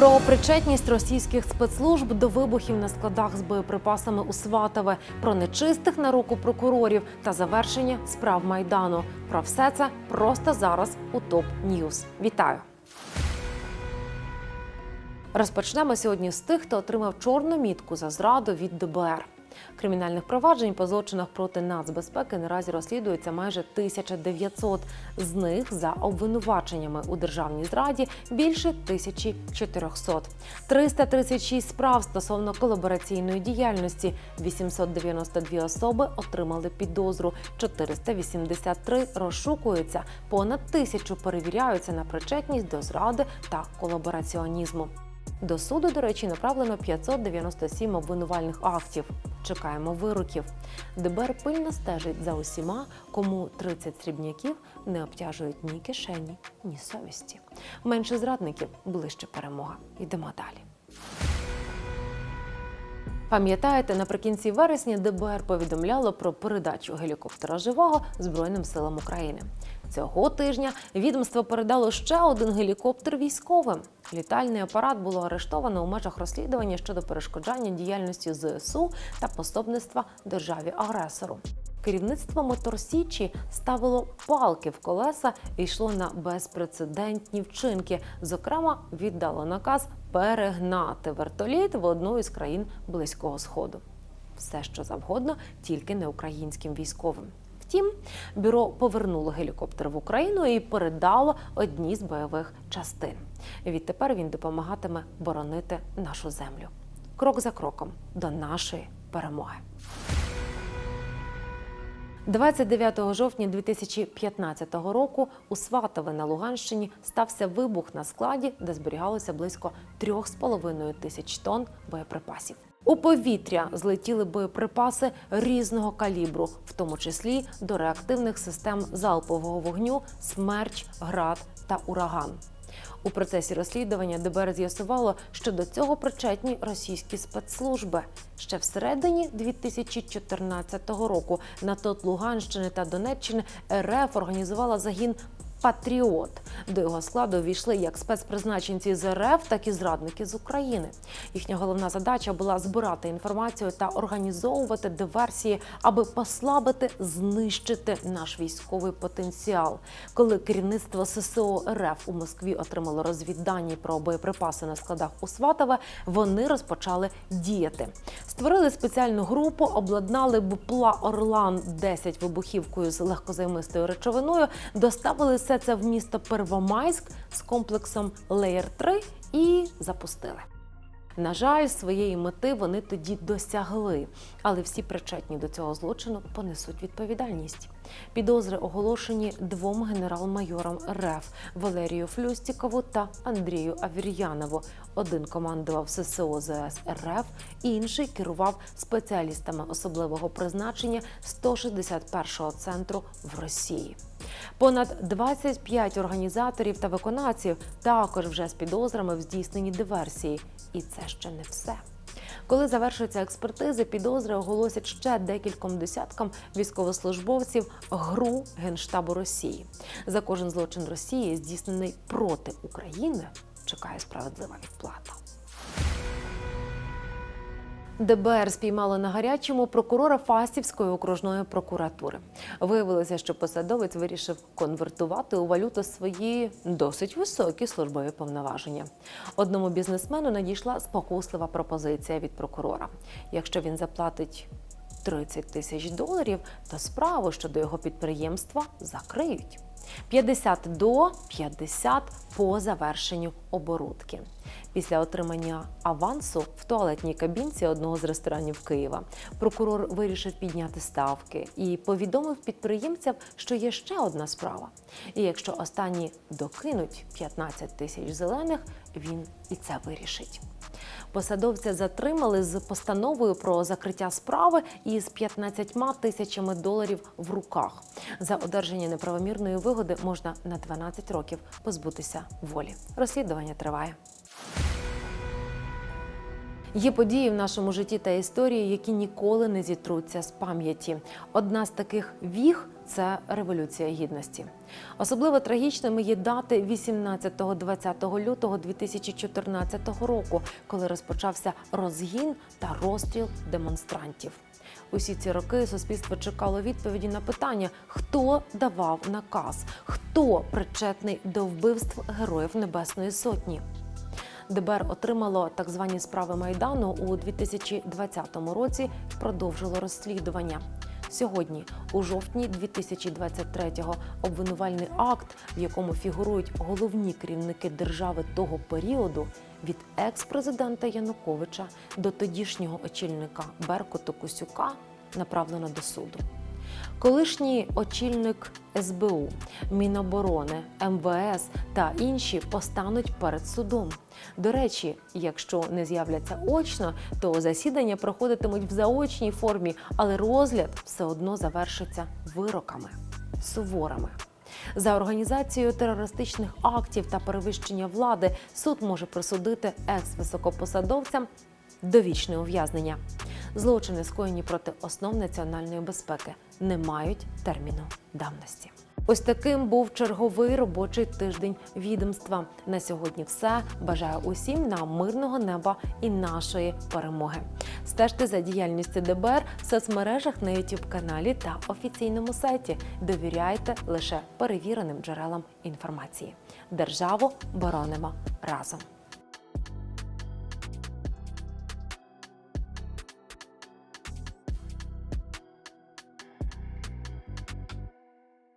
Про причетність російських спецслужб до вибухів на складах з боєприпасами у Сватове, про нечистих на руку прокурорів та завершення справ майдану. Про все це просто зараз у топ Ньюз. Вітаю! Розпочнемо сьогодні з тих, хто отримав чорну мітку за зраду від ДБР. Кримінальних проваджень по злочинах проти нацбезпеки наразі розслідується майже 1900. З них за обвинуваченнями у державній зраді більше 1400. 336 справ стосовно колабораційної діяльності. 892 особи отримали підозру. 483 розшукуються. Понад тисячу перевіряються на причетність до зради та колабораціонізму. До суду, до речі, направлено 597 обвинувальних актів. Чекаємо вироків. ДБР пильно стежить за усіма, кому 30 срібняків не обтяжують ні кишені, ні совісті. Менше зрадників ближче перемога. Йдемо далі. Пам'ятаєте, наприкінці вересня ДБР повідомляло про передачу гелікоптера живого Збройним силам України. Цього тижня відомство передало ще один гелікоптер військовим. Літальний апарат було арештовано у межах розслідування щодо перешкоджання діяльності ЗСУ та пособництва державі агресору. Керівництво Моторсічі ставило палки в колеса і йшло на безпрецедентні вчинки. Зокрема, віддало наказ перегнати вертоліт в одну із країн Близького Сходу. Все, що завгодно, тільки не українським військовим. Втім, бюро повернуло гелікоптер в Україну і передало одній з бойових частин. Відтепер він допомагатиме боронити нашу землю. Крок за кроком до нашої перемоги. 29 жовтня 2015 року у Сватове на Луганщині стався вибух на складі, де зберігалося близько 3,5 тисяч тонн боєприпасів. У повітря злетіли боєприпаси різного калібру, в тому числі до реактивних систем залпового вогню Смерч, Град та Ураган. У процесі розслідування ДБР з'ясувало, що до цього причетні російські спецслужби. Ще всередині 2014 року на ТОТ Луганщини та Донеччини РФ організувала загін. Патріот до його складу увійшли як спецпризначенці з РФ, так і зрадники з України. Їхня головна задача була збирати інформацію та організовувати диверсії, аби послабити, знищити наш військовий потенціал. Коли керівництво ССО РФ у Москві отримало розвіддані про боєприпаси на складах у Сватове, вони розпочали діяти. Створили спеціальну групу, обладнали бупла Орлан 10 вибухівкою з легкозаймистою речовиною, доставили все це в місто Первомайськ з комплексом Леєр 3 і запустили. На жаль, своєї мети вони тоді досягли, але всі причетні до цього злочину понесуть відповідальність. Підозри оголошені двом генерал-майорам РФ Валерію Флюстікову та Андрію Авір'янову. Один командував ССО ЗС РФ, інший керував спеціалістами особливого призначення 161-го центру в Росії. Понад 25 організаторів та виконавців також вже з підозрами в здійсненні диверсії. І це ще не все. Коли завершуються експертизи, підозри оголосять ще декільком десяткам військовослужбовців ГРУ Генштабу Росії. За кожен злочин Росії, здійснений проти України, чекає справедлива відплата. ДБР спіймало на гарячому прокурора Фастівської окружної прокуратури. Виявилося, що посадовець вирішив конвертувати у валюту свої досить високі службові повноваження. Одному бізнесмену надійшла спокуслива пропозиція від прокурора. Якщо він заплатить 30 тисяч доларів, то справу щодо його підприємства закриють. 50 до 50 по завершенню оборудки. Після отримання авансу в туалетній кабінці одного з ресторанів Києва прокурор вирішив підняти ставки і повідомив підприємцям, що є ще одна справа. І якщо останні докинуть 15 тисяч зелених, він і це вирішить. Посадовця затримали з постановою про закриття справи і з 15 тисячами доларів в руках. За одержання неправомірної вигоди можна на 12 років позбутися волі. Розслідування триває. Є події в нашому житті та історії, які ніколи не зітруться з пам'яті. Одна з таких віг це революція гідності. Особливо трагічними є дати 18-20 лютого 2014 року, коли розпочався розгін та розстріл демонстрантів. Усі ці роки суспільство чекало відповіді на питання, хто давав наказ, хто причетний до вбивств героїв Небесної Сотні. ДБР отримало так звані справи майдану у 2020 році продовжило розслідування. Сьогодні, у жовтні 2023-го, обвинувальний акт, в якому фігурують головні керівники держави того періоду, від екс-президента Януковича до тодішнього очільника Беркуту Кусюка, направлено до суду. Колишній очільник СБУ, Міноборони, МВС та інші постануть перед судом. До речі, якщо не з'являться очно, то засідання проходитимуть в заочній формі, але розгляд все одно завершиться вироками суворими. За організацією терористичних актів та перевищення влади суд може присудити екс-високопосадовцям довічне ув'язнення. Злочини, скоєні проти основ національної безпеки, не мають терміну давності. Ось таким був черговий робочий тиждень відомства. На сьогодні все. Бажаю усім нам мирного неба і нашої перемоги. Стежте за діяльністю ДБР в соцмережах на youtube каналі та офіційному сайті. Довіряйте лише перевіреним джерелам інформації. Державу боронимо разом.